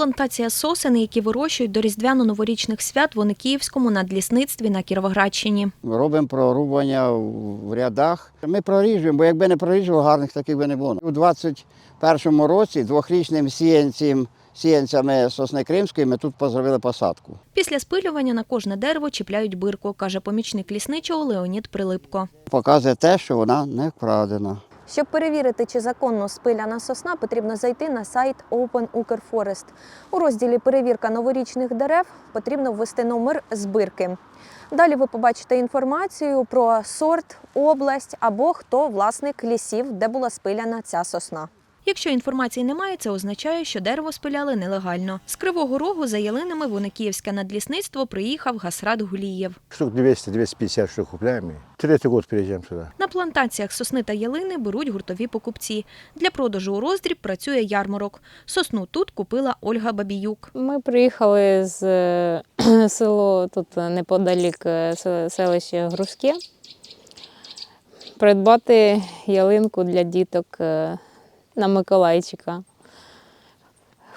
плантація сосен, які вирощують до різдвяно-новорічних свят в Оникіївському надлісництві на Кіровоградщині. Робимо прорубання в рядах. Ми проріжуємо, бо якби не проріжували, гарних таких би не було. У 21-му році двохрічним сіянцем, сіянцями сосни кримської ми тут позробили посадку. Після спилювання на кожне дерево чіпляють бирку, каже помічник лісничого Леонід Прилипко. Показує те, що вона не вкрадена. Щоб перевірити, чи законно спиляна сосна, потрібно зайти на сайт Open Ukr У розділі Перевірка новорічних дерев потрібно ввести номер збирки. Далі ви побачите інформацію про сорт, область або хто власник лісів, де була спиляна ця сосна. Якщо інформації немає, це означає, що дерево спиляли нелегально. З Кривого Рогу за ялинами в Уникіївське надлісництво приїхав Гасрат Гулієв. Штук 200-250 штук купляем. и Третий год приезжаем сюда. На плантаціях сосни та ялини беруть гуртові покупці. Для продажу у роздріб працює ярмарок. Сосну тут купила Ольга Бабіюк. Ми приїхали з е, село тут неподалік е, селище Грузьке. Придбати ялинку для діток е, на Миколайчика.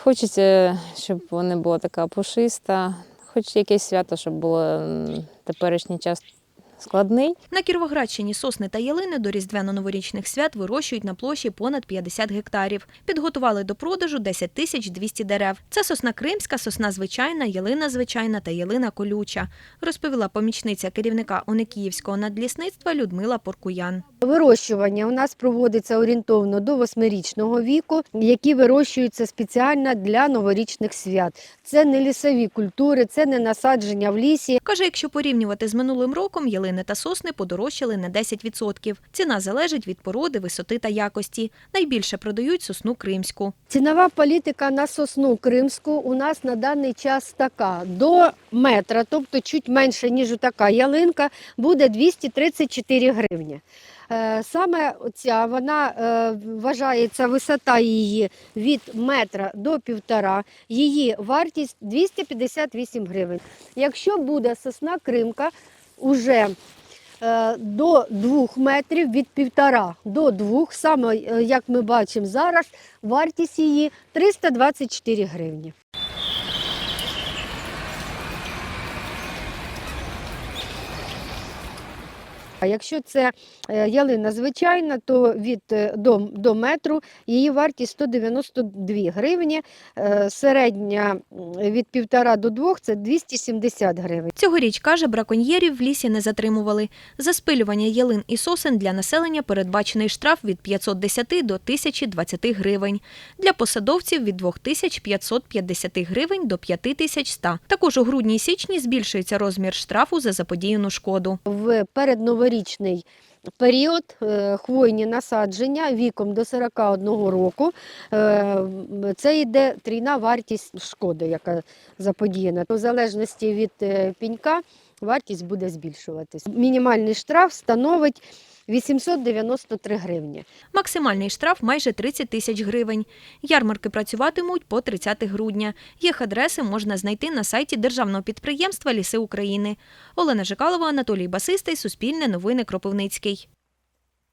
Хочеться, щоб вона була така пушиста, хоч якесь свято, щоб було теперішній час складний. На Кіровоградщині сосни та ялини до різдвяно-новорічних свят вирощують на площі понад 50 гектарів. Підготували до продажу 10 тисяч 200 дерев. Це сосна кримська, сосна звичайна, ялина звичайна та ялина колюча, розповіла помічниця керівника Оникіївського надлісництва Людмила Поркуян. Вирощування у нас проводиться орієнтовно до восьмирічного віку, які вирощуються спеціально для новорічних свят. Це не лісові культури, це не насадження в лісі. Каже, якщо порівнювати з минулим роком, ялини та сосни подорожчали на 10%. Ціна залежить від породи, висоти та якості. Найбільше продають сосну кримську. Цінова політика на сосну кримську у нас на даний час така: до метра, тобто чуть менше, ніж така ялинка, буде 234 гривні. Е, Саме ця вона е, вважається висота її від метра до півтора. Її вартість 258 гривень. Якщо буде сосна кримка, уже до двох метрів від півтора до двох, саме е, як ми бачимо зараз, вартість її 324 гривні. А якщо це е, ялина звичайна, то від е, до, до метру її вартість 192 гривні. Е, Середня від півтора до двох це 270 гривень. Цьогоріч, каже, браконьєрів в лісі не затримували. За спилювання ялин і сосен для населення передбачений штраф від 510 до 1020 гривень. Для посадовців від 2550 гривень до 5100. Також у грудні і січні збільшується розмір штрафу за заподіяну шкоду. В передноворічний період е, хвойні насадження віком до 41 року. е, Це йде трійна вартість шкоди, яка заподіяна. У залежності від е, пінька вартість буде збільшуватись. Мінімальний штраф становить 893 гривні. Максимальний штраф майже 30 тисяч гривень. Ярмарки працюватимуть по 30 грудня. Їх адреси можна знайти на сайті державного підприємства Ліси України. Олена Жикалова, Анатолій Басистий, Суспільне новини Кропивницький.